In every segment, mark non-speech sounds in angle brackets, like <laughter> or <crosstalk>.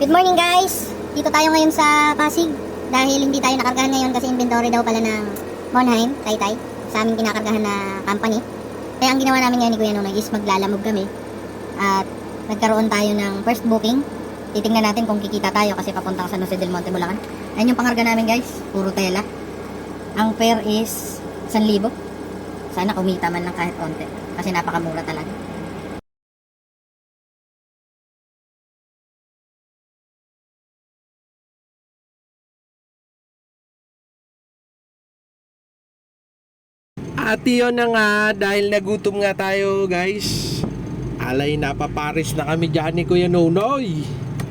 Good morning guys! Dito tayo ngayon sa Pasig dahil hindi tayo nakargahan ngayon kasi inventory daw pala ng Monheim, Taytay, sa aming kinakargahan na company. Kaya ang ginawa namin ngayon ni Kuya Nonoy is maglalamog kami at nagkaroon tayo ng first booking. Titingnan natin kung kikita tayo kasi papunta sa San Jose del Monte, Bulacan. Ayun yung pangarga namin guys, puro tela. Ang fare is 1,000. Sana kumita man lang kahit konti kasi napakamura talaga. At yun na nga, dahil nagutom nga tayo guys Alay napaparis na kami dyan ni Kuya Nonoy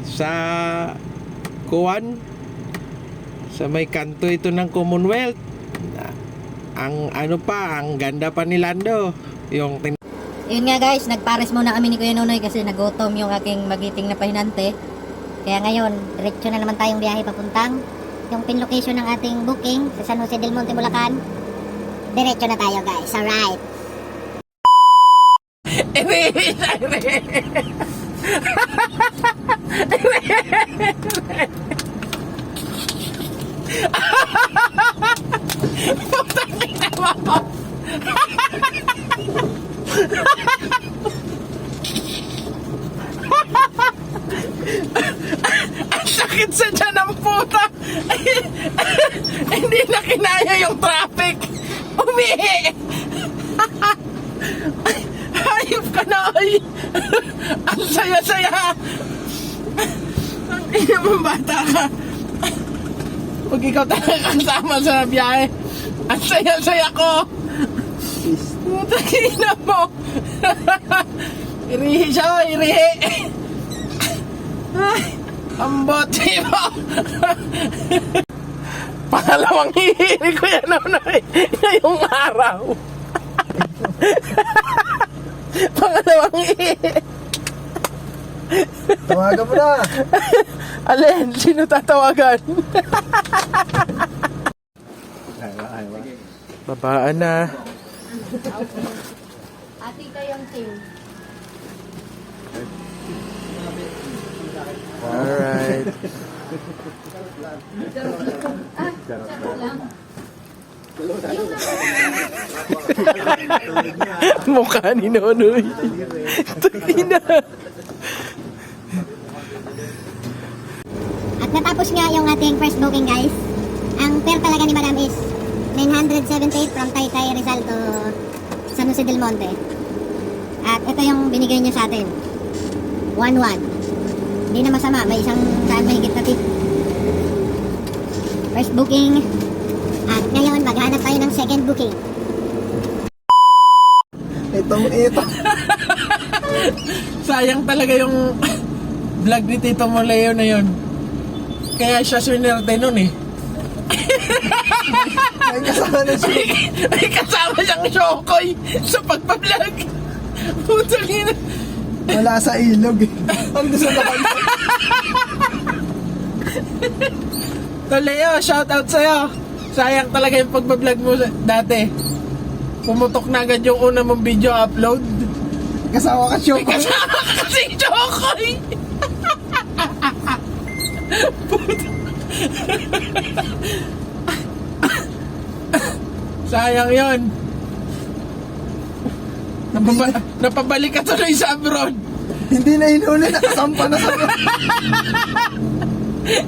Sa Kuwan Sa may kanto ito ng Commonwealth Ang ano pa, ang ganda pa ni Lando Yung tin- Yun nga guys, nagpares muna kami ni Kuya Nonoy kasi nagutom yung aking magiting na pahinante. Kaya ngayon, diretso na naman tayong biyahe papuntang yung pin location ng ating booking sa San Jose del Monte, Bulacan. Diretso na tayo guys, alright. Ang sakit sa dyan ng puta. <laughs> Hindi na kinaya yung traffic Umihi! Hayop ka na ay Ang saya-saya. Ang ina bata ka. Pag ikaw talaga kasama sa biyahe. Ang saya-saya ko. Putang ina mo. Irihi siya, oh, irihi. Ang bote mo. Pangalawang hihinig ko yan Nonoy, ngayong araw. <laughs> Pangalawang hihinig. Tawagan mo na. Alin, sino tatawagan? Babaan na. Ati kayong team. Alright. <laughs> Mukha ni Nonoy. Ina. At natapos nga yung ating first booking guys. Ang fare talaga ni Madam is 978 from Taytay Rizal to San Jose del Monte. At ito yung binigay niya sa atin. 1-1. Hindi na masama, may isang saan mahigit na tip. First booking. At ngayon, maghanap tayo ng second booking. Itong ito. <laughs> Sayang talaga yung <laughs> vlog ni Tito Moleo na yun. Kaya siya swinerte nun eh. May kasama na siya. <laughs> May kasama siyang shokoy sa pagpa-vlog. Putang ina. Wala sa ilog eh. <laughs> Ando sa lakan. Toleo, shout out sa'yo. Sayang talaga yung pagpa-vlog mo dati. Pumutok na agad yung una mong video upload. Kasama ka. May kasama ka kasing shokoy. Sayang yon. Napaba- napabalik ka tuloy sa abroad. Hindi na inuli. Nakasampa na sa <laughs>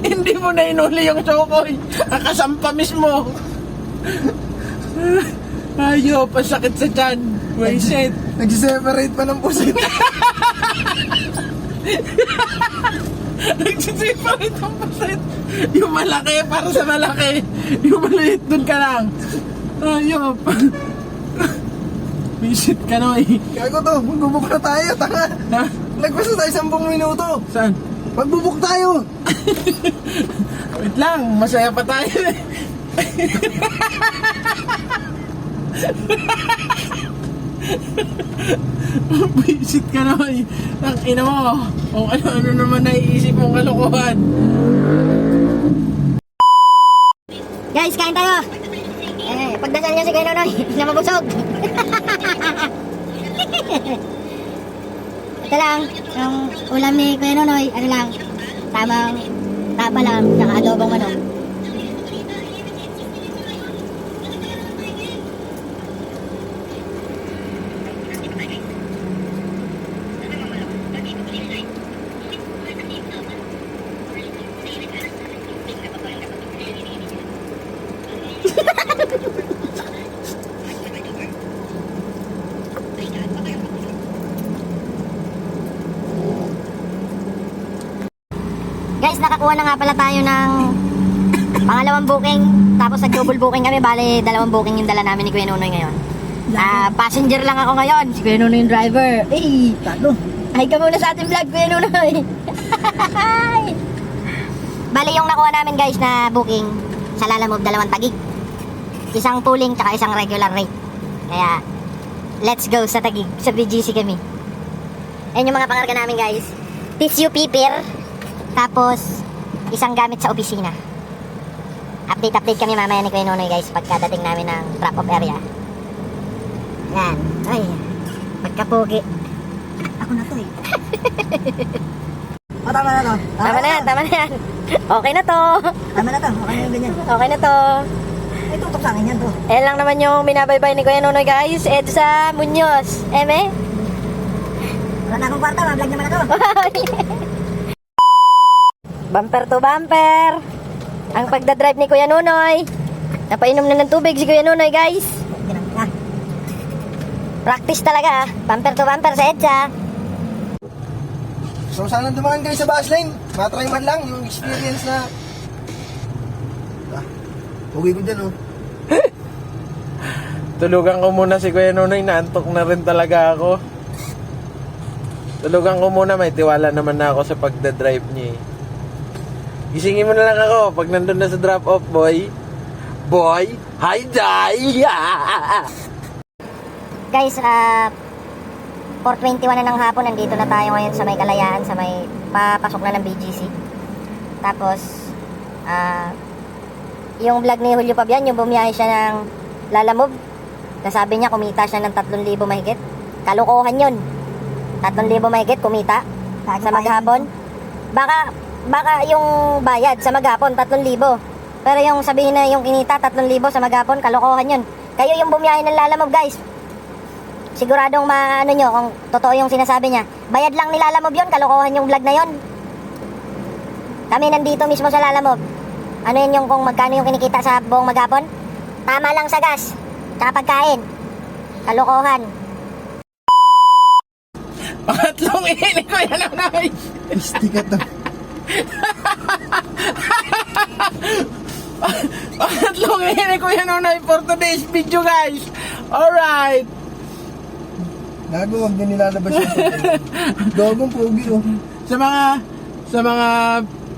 Hindi mo na inuli yung chokoy. Nakasampa mismo. <laughs> Ayo, pasakit sa tiyan. Wasted. Nag-separate pa ng pusit. <laughs> Nagsisiparit ang pasit. Yung malaki para sa malaki. Yung maliit dun ka lang. Ayop. Visit ka na eh. Gago to. Magbubuk na tayo. Tanga. Ha? Nagpasa tayo 10 minuto. Saan? Magbubuk tayo. <laughs> Wait lang, masaya pa tayo eh. <laughs> Visit ka na eh. Ang ina mo. Kung ano-ano naman naiisip mong kalokohan. Guys, kain tayo! Pagdasal niyo si Kuya Nonoy <laughs> na mabusog. <laughs> Ito lang, yung ulam ni Kuya Nonoy, ano lang, Tamang tapa lang, tsaka adobong manok. Guys, nakakuha na nga pala tayo ng <coughs> pangalawang booking. Tapos nag-double booking kami. Bale, dalawang booking yung dala namin ni Kuya Nunoy ngayon. Ah, passenger lang ako ngayon. Si Kuya Nunoy yung driver. Eh, Tago. Hi ka muna sa ating vlog, Kuya Nunoy. <laughs> Bale, yung nakuha namin guys na booking sa Lala Move, dalawang tagig. Isang pooling, tsaka isang regular rate. Kaya, let's go sa tagig. Sa BGC kami. Ayan yung mga pangarga namin guys. Tissue paper. Tapos, isang gamit sa opisina. Update-update kami mamaya ni Kuya Nonoy guys pagkadating namin ng drop-off area. Yan. Ay, magkapugi. Ako na to eh. <laughs> O, tama na to. Tama na yan, tama na yan. Okay na to. Tama na to. Okay na yung ganyan. Okay na to. Ay, tutok sa akin yan to. Ayan lang naman yung binabaybay ni Kuya Nonoy guys. Edsa Munoz. Eme? Wala na akong kwarta. Mablog naman ako. <laughs> bumper to bumper. Ang pagdadrive ni Kuya Nonoy. Napainom na ng tubig si Kuya Nonoy guys. Practice talaga ah. Bumper to bumper sa EDSA. So, sana dumaan kayo sa bus lane. Matry man lang yung experience na... Ah, uwi ko dyan, oh. <laughs> Tulugan ko muna si Kuya Nunoy, naantok na rin talaga ako. Tulugan ko muna, may tiwala naman na ako sa pagdadrive niya eh. Gisingin mo na lang ako pag nandun na sa drop-off, boy. Boy, hi, die! <laughs> Guys, ah 4.21 na ng hapon, nandito na tayo ngayon sa may kalayaan, sa may papasok na ng BGC. Tapos, ah yung vlog ni Julio Pabian, yung bumiyahe siya ng Lalamove, nasabi niya kumita siya ng 3,000 mahigit. Kalokohan yun. 3,000 mahigit kumita sa maghapon. Baka, baka yung bayad sa maghapon, 3,000. Pero yung sabihin na yung kinita, 3,000 sa maghapon, kalokohan yun. Kayo yung bumiyahe ng Lalamove, guys siguradong maano nyo kung totoo yung sinasabi niya. Bayad lang ni Lalamove yun, kalokohan yung vlog na yun. Kami nandito mismo sa Lalamove. Ano yun yung kung magkano yung kinikita sa buong maghapon? Tama lang sa gas, tsaka pagkain. Kalokohan. Pangatlong <laughs> ini ko yan ang nai. Pisti ka to. Pangatlong ini ko yan nai for today's video, guys. Alright. Gago, huwag din nilalabas yung Gagong pogi, oh. Sa mga sa mga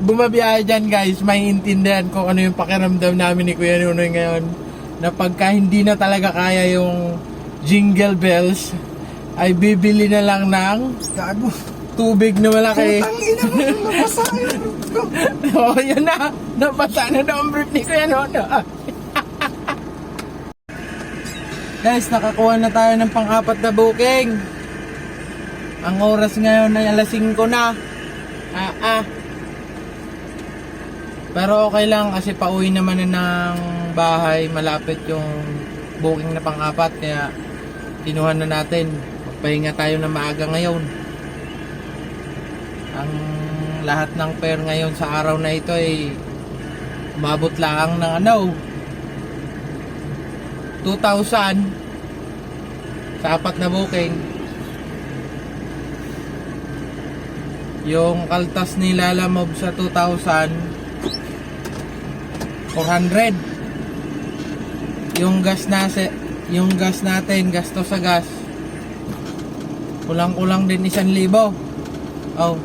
bumabiyahe dyan guys, may intindihan kung ano yung pakiramdam namin ni Kuya Nunoy ngayon na pagka hindi na talaga kaya yung jingle bells ay bibili na lang ng Gago. Tubig na malaki. Putang ina mo, nabasa <laughs> yun. oh, yun na. Napasa na daw ang brief ni Kuya Nunoy. Guys, nakakuha na tayo ng pang-apat na booking. Ang oras ngayon ay alas 5 na. Ah, ah. Pero okay lang kasi pauwi naman na ng bahay. Malapit yung booking na pang-apat. Kaya kinuha na natin. Magpahinga tayo na maaga ngayon. Ang lahat ng fare ngayon sa araw na ito ay umabot lang ng ano 2,000 sa apat na booking. Yung kaltas ni Lalamob sa 2,000 400 yung gas na yung gas natin gasto sa gas kulang kulang din 1,000 oh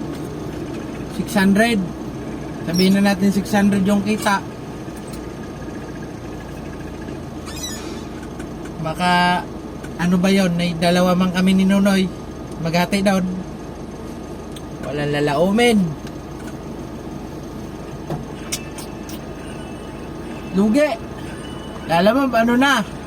600 sabihin na natin 600 yung kita. Baka ano ba yon May dalawa man kami ni Nonoy maghati doon. Walang lalaumin. Lugi. Lalamab ano na